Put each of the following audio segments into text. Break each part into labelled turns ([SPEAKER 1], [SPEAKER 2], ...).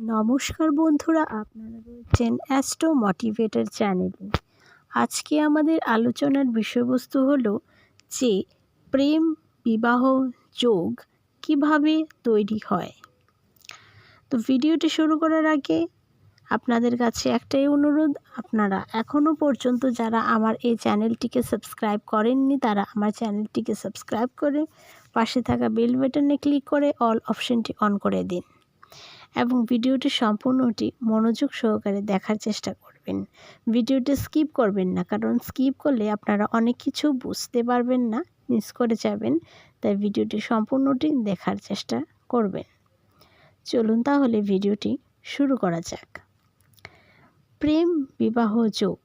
[SPEAKER 1] নমস্কার বন্ধুরা, আপনারা রয়েছেন অ্যাস্ট্রো মোটিভেটার চ্যানেলে আজকে আমাদের আলোচনার বিষয়বস্তু হলো যে প্রেম বিবাহ যোগ কীভাবে তৈরি হয়। তো ভিডিওটি শুরু করার আগে আপনাদের কাছে একটাই অনুরোধ, আপনারা এখনও পর্যন্ত যারা আমার এই চ্যানেলটিকে সাবস্ক্রাইব করেননি, তারা আমার চ্যানেলটিকে সাবস্ক্রাইব করে পাশে থাকা বেল বাটনে ক্লিক করে অল অপশনটি অন করে দিন। এবং ভিডিওটি সম্পূর্ণটি মনোযোগ সহকারে দেখার চেষ্টা করবেন। ভিডিওটি স্কিপ করবেন না, কারণ স্কিপ করলে আপনারা অনেক কিছু বুঝতে পারবেন না, মিস করে যাবেন, তাই ভিডিওটি সম্পূর্ণটি দেখার চেষ্টা করবেন। চলুন তাহলে ভিডিওটি শুরু করা যাক। প্রেম, বিবাহ, যোগ।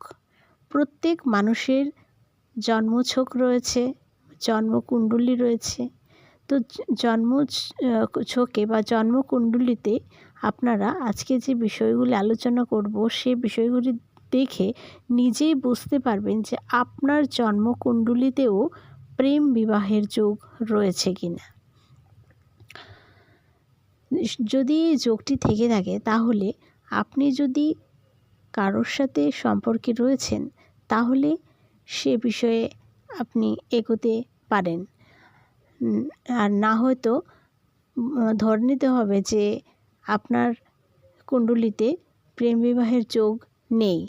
[SPEAKER 1] প্রত্যেক মানুষের জন্মছক রয়েছে, জন্মকুণ্ডলী রয়েছে তো জন্ম ছকে বা জন্মকুণ্ডলিতে আপনারা আজকে যে বিষয়গুলি আলোচনা করব, সে বিষয়গুলি দেখে নিজেই বুঝতে পারবেন যে আপনার জন্মকুণ্ডলিতেও প্রেম বিবাহের যোগ রয়েছে কি না যদি এই যোগটি থেকে থাকে, তাহলে আপনি যদি কারোর সাথে সম্পর্কে রয়েছেন, তাহলে সে বিষয়ে আপনি এগোতে পারেন। আর না হয়তো ধরে নিতে হবে যে আপনার কুণ্ডলিতে প্রেম বিবাহের যোগ নেই।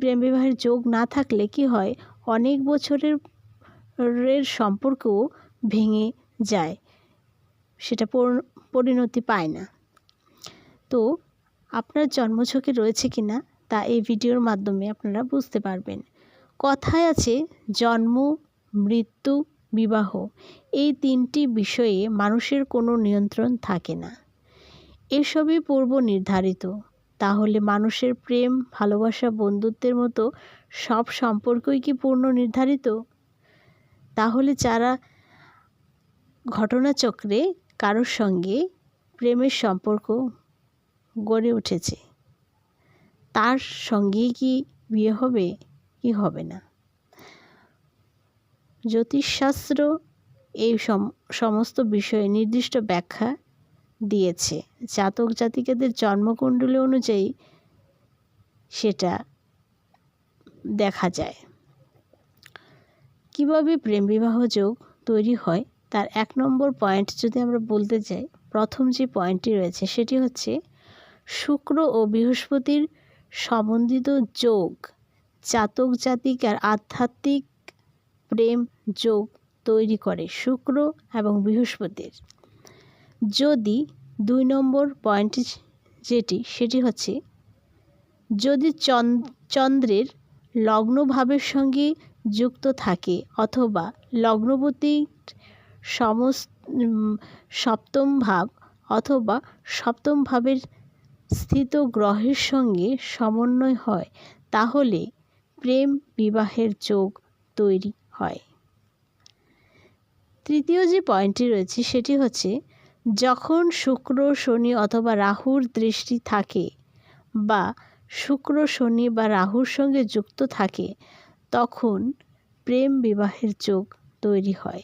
[SPEAKER 1] প্রেম বিবাহের যোগ না থাকলে কি হয়? অনেক বছরের এর সম্পর্কও ভেঙে যায়। সেটা পরিণতি পায় না। তো আপনার জন্মছকে রয়েছে কি না, তা এই ভিডিওর মাধ্যমে আপনারা বুঝতে পারবেন। কথায় আছে, জন্ম, মৃত্যু বিবাহ। এই তিনটি বিষয়ে মানুষের কোনো নিয়ন্ত্রণ থাকে না। এসবই পূর্ব নির্ধারিত। তাহলে মানুষের প্রেম, ভালোবাসা, বন্ধুত্বের মতো সব সম্পর্কই কি পূর্ণ নির্ধারিত? তাহলে যারা ঘটনাচক্রে কারোর সঙ্গে প্রেমের সম্পর্ক গড়ে উঠেছে, তার সঙ্গেই কি বিয়ে হবে, কি হবে না? জ্যোতিষশাস্ত্র এই সমস্ত বিষয়ে নির্দিষ্ট ব্যাখ্যা দিয়েছে। জাতক জাতিকাদের জন্মকুণ্ডলী অনুযায়ী সেটা দেখা যায়। কীভাবে প্রেম বিবাহ যোগ তৈরি হয়? তার এক নম্বর পয়েন্ট যদি আমরা বলতে চাই প্রথম যে পয়েন্টটি রয়েছে সেটি হচ্ছে শুক্র ও বৃহস্পতির সম্বন্ধিত যোগ জাতক জাতিকার আধ্যাত্মিক প্রেম যোগ তৈরি করে শুক্র এবং বৃহস্পতির। যদি দুই নম্বর পয়েন্ট যেটি, সেটি হচ্ছে, যদি চন্দ্রের লগ্নভাবের সঙ্গে যুক্ত থাকে অথবা লগ্নবতীর সমস্ত সপ্তম ভাব অথবা সপ্তম ভাবের স্থিত গ্রহের সঙ্গে সমন্বয় হয়, তাহলে প্রেম বিবাহের যোগ তৈরি হয়। তৃতীয় যে পয়েন্টটি রয়েছে সেটি হচ্ছে, যখন শুক্র, শনি অথবা রাহুর দৃষ্টি থাকে বা শুক্র, শনি বা রাহুর সঙ্গে যুক্ত থাকে, তখন প্রেম বিবাহের যোগ তৈরি হয়।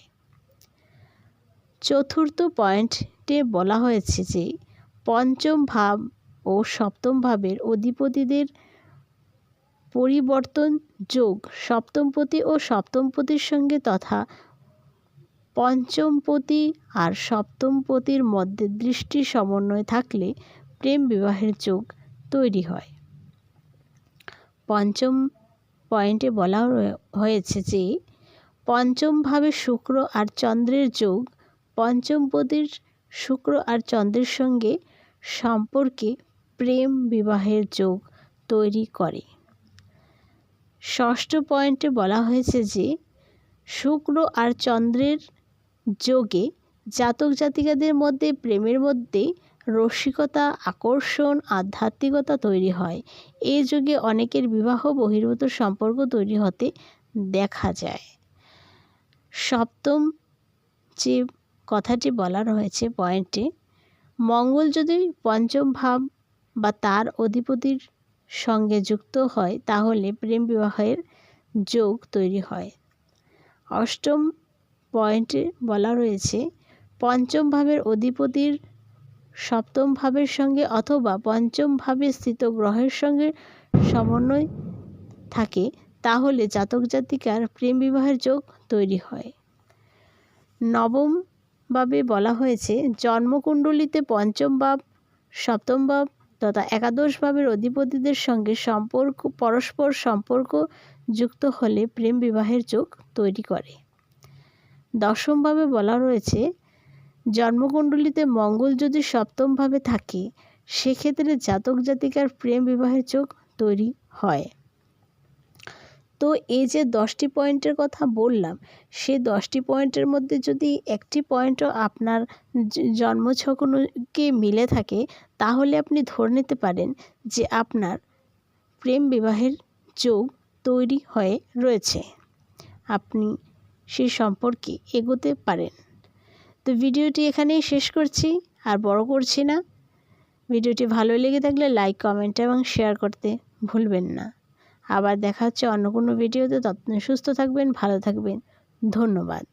[SPEAKER 1] চতুর্থ পয়েন্টে বলা হয়েছে যে, পঞ্চম ভাব ও সপ্তম ভাবের অধিপতিদের পরিবর্তন যোগ সপ্তমপতি ও সপ্তমপতির সঙ্গে তথা পঞ্চমপতি আর সপ্তমপতির মধ্যে দৃষ্টি সমন্বয় থাকলে প্রেম বিবাহের যোগ তৈরি হয়। পঞ্চম পয়েন্টে বলা হয়েছে যে, পঞ্চমভাবে শুক্র আর চন্দ্রের যোগ পঞ্চমপতির শুক্র আর চন্দ্রের সঙ্গে সম্পর্কে প্রেম বিবাহের যোগ তৈরি করে। ষষ্ঠ পয়েন্টে বলা হয়েছে যে, শুক্র আর চন্দ্রের যোগে জাতক জাতিকাদের মধ্যে প্রেমের মধ্যে রসিকতা, আকর্ষণ, আধ্যাত্মিকতা তৈরি হয়। এই যুগে অনেকের বিবাহ বহির্ভূত সম্পর্ক তৈরি হতে দেখা যায়। সপ্তম যে কথাটি বলা রয়েছে পয়েন্টে, মঙ্গল যদি পঞ্চম ভাব বা তার অধিপতির সঙ্গে যুক্ত হয়, তাহলে প্রেম বিবাহের যোগ তৈরি হয়। অষ্টম পয়েন্টে বলা রয়েছে, পঞ্চম ভাবের অধিপতির সপ্তম ভাবের সঙ্গে অথবা পঞ্চম ভাবে স্থিত গ্রহের সঙ্গে সমন্বয় থাকে, তাহলে জাতক জাতিকার প্রেম বিবাহের যোগ তৈরি হয়। নবম ভাবে বলা হয়েছে, জন্মকুণ্ডলিতে পঞ্চম ভাব, সপ্তম ভাব তথা একাদশ ভাবের অধিপতিদের সঙ্গে সম্পর্ক, পরস্পর সম্পর্ক যুক্ত হলে প্রেম বিবাহের যোগ তৈরি করে। দশমভাবে বলা রয়েছে, জন্মকুণ্ডলিতে মঙ্গল যদি সপ্তমভাবে থাকে, সেক্ষেত্রে জাতক জাতিকার প্রেম বিবাহের যোগ তৈরি হয়। তো এই যে দশটি পয়েন্টের কথা বললাম, সে দশটি পয়েন্টের মধ্যে যদি একটি পয়েন্টও আপনার জন্মছকে মিলে থাকে, তাহলে আপনি ধরে নিতে পারেন যে আপনার প্রেম বিবাহের যোগ তৈরি হয়ে রয়েছে। আপনি সেই সম্পর্কে এগোতে পারেন। তো ভিডিওটি এখানেই শেষ করছি, আর বড় করছি না। ভিডিওটি ভালো লেগে থাকলে লাইক, কমেন্ট এবং শেয়ার করতে ভুলবেন না। আবার দেখা হচ্ছে অন্য কোনো ভিডিওতে। তত সুস্থ থাকবেন ভালো থাকবেন। ধন্যবাদ।